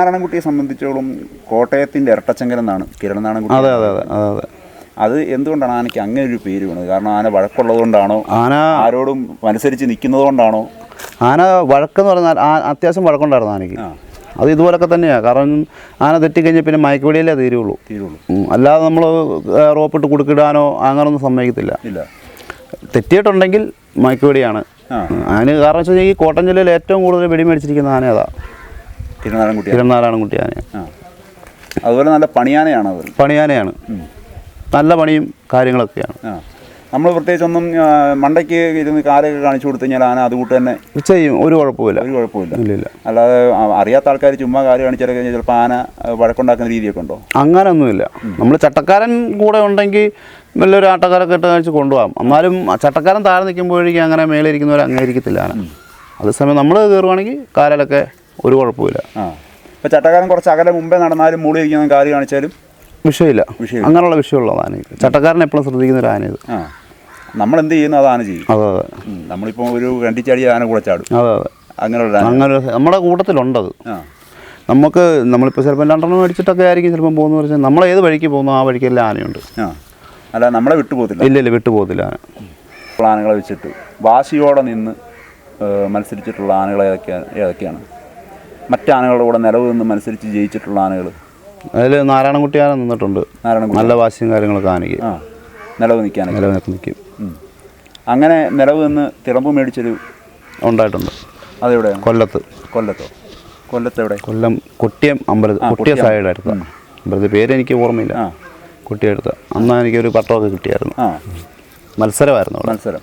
കിരണനാരായണൻകുട്ടിയെ സംബന്ധിച്ചോളം കോട്ടയത്തിന്റെ ഇരട്ടച്ചങ്കരൻ എന്നാണ് കിരണനാരായണൻകുട്ടി അതെ അതെ അതെ അതെ അതെ. അത് എന്തുകൊണ്ടാണ് ആനയ്ക്ക് അങ്ങനെ ഒരു പേര് വീണത് കാരണം ആന വഴക്കുള്ളത് കൊണ്ടാണോ ആന ആരോടും അനുസരിച്ച് നിൽക്കുന്നത് കൊണ്ടാണോ ആന വഴക്കെന്ന് പറഞ്ഞാൽ ആ- അത്യാവശ്യം വഴക്കുണ്ടായിരുന്നു ആനയ്ക്ക്. അത് ഇതുപോലൊക്കെ തന്നെയാണ് കാരണം ആന തെറ്റിക്കഴിഞ്ഞാൽ പിന്നെ മയക്കുവെടിയല്ലേ തീരുള്ളൂ. തീരുള്ളൂ. അല്ലാതെ നമ്മൾ റോപ്പിട്ട് കുടുക്കിടാനോ അങ്ങനൊന്നും സമ്മതിക്കത്തില്ല. ഇല്ല. തെറ്റിയിട്ടുണ്ടെങ്കിൽ മയക്കുവെടിയാണ് ആന അതിന് കാരണം വെച്ചാൽ ഈ കോട്ടയം ജില്ലയിൽ ഏറ്റവും കൂടുതൽ വെടിമേടിച്ചിരിക്കുന്ന ആന അതാ. ആന ആ. അതുപോലെ നല്ല പണിയാനയാണ് അത് പണിയാനയാണ്. നല്ല പണിയും കാര്യങ്ങളൊക്കെയാണ്. നമ്മൾ പ്രത്യേകിച്ച് ഒന്നും മണ്ടയ്ക്ക് ഇരുന്ന് കാലൊക്കെ കാണിച്ചു കൊടുത്തു കഴിഞ്ഞാൽ ആന അതുകൂട്ട് തന്നെ ചെയ്യും. ഒരു കുഴപ്പമില്ല ഒരു കുഴപ്പമില്ല അല്ലാതെ അറിയാത്ത ആൾക്കാർ ചുമ്മാ കാര്യം കാണിച്ചാൽ കഴിഞ്ഞാൽ ചിലപ്പോൾ ആന വഴക്കുണ്ടാക്കുന്ന രീതിയൊക്കെ ഉണ്ടോ? അങ്ങനൊന്നുമില്ല. നമ്മൾ ചട്ടക്കാരൻ കൂടെ ഉണ്ടെങ്കിൽ വലിയൊരു ആട്ടക്കാരൊക്കെ ഇട്ട് കാണിച്ച് കൊണ്ടുപോകാം. എന്നാലും ചട്ടക്കാരൻ താഴെ നിൽക്കുമ്പോഴേക്കും അങ്ങനെ മേലെ ഇരിക്കുന്നവർ അങ്ങനെ ഇരിക്കത്തില്ല ആന. അതേസമയം നമ്മൾ കയറുവാണെങ്കിൽ കാലിലൊക്കെ ഒരു കുഴപ്പമില്ല ആ. ഇപ്പോൾ ചട്ടക്കാരൻ കുറച്ച് അകലെ മുമ്പേ നടന്നാലും മൂളി ഇരിക്കുന്ന കാൽ കാണിച്ചാലും വിഷയമില്ല. അങ്ങനെയുള്ള വിഷയമുള്ള ആന ചട്ടക്കാരൻ എപ്പോഴും ശ്രദ്ധിക്കുന്ന ഒരു ആന ഇത്. നമ്മൾ എന്ത് ചെയ്യുന്നു അത് ആന ചെയ്യും. അതെ അതെ. നമ്മളിപ്പോൾ ഒരു രണ്ടിച്ചടി ആന കൂടെ ചാടും. അതെ അതെ. അങ്ങനെയുള്ള അങ്ങനെ നമ്മുടെ കൂട്ടത്തിലുണ്ടത്. നമുക്ക് നമ്മളിപ്പോൾ ചിലപ്പോൾ രണ്ടെണ്ണം മേടിച്ചിട്ടൊക്കെ ആയിരിക്കും ചിലപ്പം പോകുന്ന പറഞ്ഞാൽ നമ്മൾ ഏത് വഴിക്ക് പോകുന്നു ആ വഴിക്കെല്ലാം ആനയുണ്ട്. ആ. അല്ല നമ്മളെ വിട്ടു വിട്ടുപോകത്തില്ല ഇല്ല ഇല്ല വിട്ടു പോകത്തില്ല ആന. ആനകളെ വെച്ചിട്ട് വാശിയോടെ നിന്ന് മത്സരിച്ചിട്ടുള്ള ആനകൾ ഏതൊക്കെയാണ് ഏതൊക്കെയാണ്? മറ്റ് ആനകളുടെ കൂടെ നിലവ് നിന്നും അനുസരിച്ച് ജയിച്ചിട്ടുള്ള ആനകൾ അതിൽ നാരായണൻകുട്ടി ആന നിന്നിട്ടുണ്ട്. നാരായണൻകുട്ടി നല്ല വാശിയും കാര്യങ്ങളൊക്കെ ആനയ്ക്ക്. ആ നിലവ് നിൽക്കാൻ നിലവ് നിൽക്കും. അങ്ങനെ നിലവ് നിന്ന് തിളമ്പ് മേടിച്ചൊരു ഉണ്ടായിട്ടുണ്ട്. അതെവിടെ കൊല്ലത്ത്. കൊല്ലത്തോ? കൊല്ലത്ത് എവിടെ കൊല്ലം കൊട്ടിയം അമ്പലത്ത് കുട്ടിയ അടുത്ത. സൈഡായിരുന്നു അമ്പലത്തിൽ പേര് എനിക്ക് ഓർമ്മയില്ല. കുട്ടിയടുത്ത് അന്നാ എനിക്കൊരു പട്ടമൊക്കെ കിട്ടിയായിരുന്നു. മത്സരമായിരുന്നു മത്സരം.